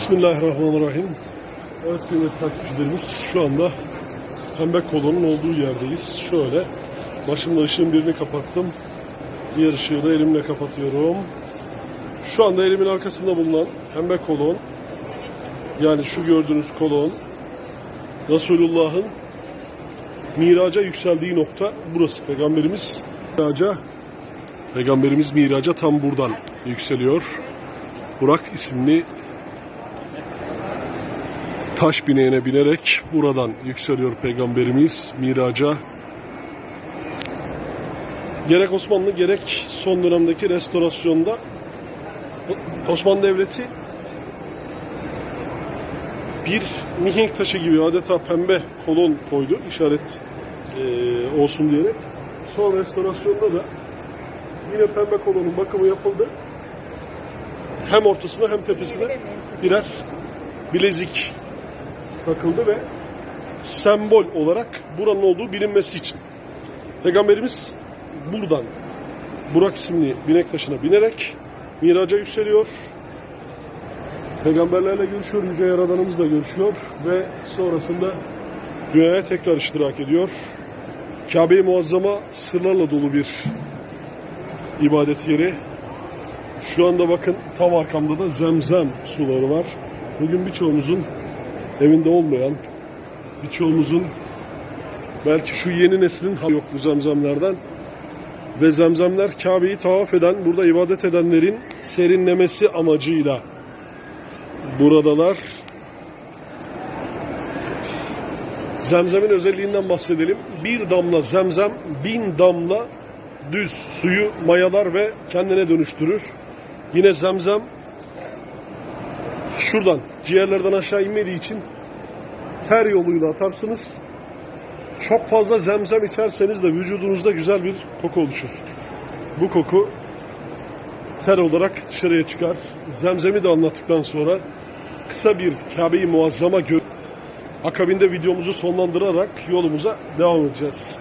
Bismillahirrahmanirrahim. Evet kıymetli takipçilerimiz şu anda pembe kolonun olduğu yerdeyiz. Şöyle başımda ışığın birini kapattım. Diğer ışığı da elimle kapatıyorum. Şu anda elimin arkasında bulunan pembe kolon yani şu gördüğünüz kolon Resulullah'ın miraca yükseldiği nokta burası. Peygamberimiz miraca Peygamberimiz miraca tam buradan yükseliyor. Burak isimli taş bineğine binerek buradan yükseliyor Peygamberimiz miraca. Gerek Osmanlı gerek son dönemdeki restorasyonda Osmanlı Devleti bir mihenk taşı gibi adeta pembe kolon koydu işaret eee, olsun diyerek. Son restorasyonda da yine pembe kolonun bakımı yapıldı. Hem ortasına hem tepesine birer bilezik takıldı ve sembol olarak buranın olduğu bilinmesi için. Peygamberimiz buradan Burak isimli binek taşına binerek miraca yükseliyor. Peygamberlerle görüşüyor, Yüce Yaradanımızla görüşüyor ve sonrasında dünyaya tekrar iştirak ediyor. Kabe-i Muazzama sırlarla dolu bir ibadet yeri. Şu anda bakın tam arkamda da zemzem suları var. Bugün birçoğumuzun evinde olmayan, birçoğumuzun belki şu yeni neslin yok bu zemzemlerden. Ve zemzemler Kabe'yi tavaf eden, burada ibadet edenlerin serinlemesi amacıyla buradalar. Zemzemin özelliğinden bahsedelim. Bir damla zemzem bin damla düz suyu mayalar ve kendine dönüştürür. Yine zemzem şuradan ciğerlerden aşağı inmediği için ter yoluyla atarsınız. Çok fazla zemzem içerseniz de vücudunuzda güzel bir koku oluşur. Bu koku ter olarak dışarıya çıkar. Zemzemi de anlattıktan sonra kısa bir Kabe-i Muazzama gör. Akabinde videomuzu sonlandırarak yolumuza devam edeceğiz.